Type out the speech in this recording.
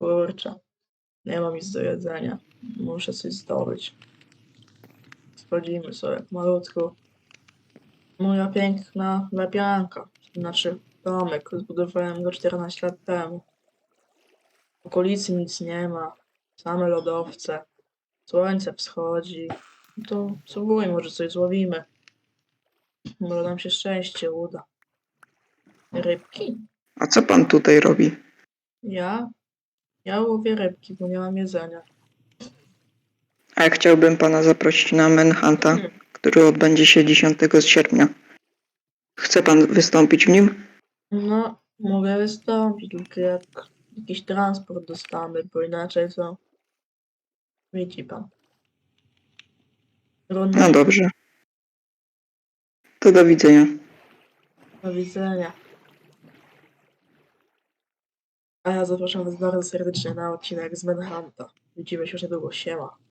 Kurczę. Nie mam nic do jedzenia. Muszę coś zdobyć. Schodzimy sobie malutku. Moja piękna lepianka. Znaczy domek. Zbudowałem go 14 lat temu. W okolicy nic nie ma. Same lodowce. Słońce wschodzi. To spróbuj, może coś złowimy. Może nam się szczęście uda. Rybki? A co pan tutaj robi? Ja? Ja łowię rybki, bo nie mam jedzenia. A ja chciałbym pana zaprosić na Manhunta, Hmm. który odbędzie się 10 sierpnia. Chce pan wystąpić w nim? No, mogę wystąpić, tylko jak jakiś transport dostanę, bo inaczej to... Widzi pan. Trudno. No dobrze. To do widzenia. Do widzenia. A ja zapraszam was bardzo serdecznie na odcinek z Manhunta. Widzimy się już niedługo. Siema.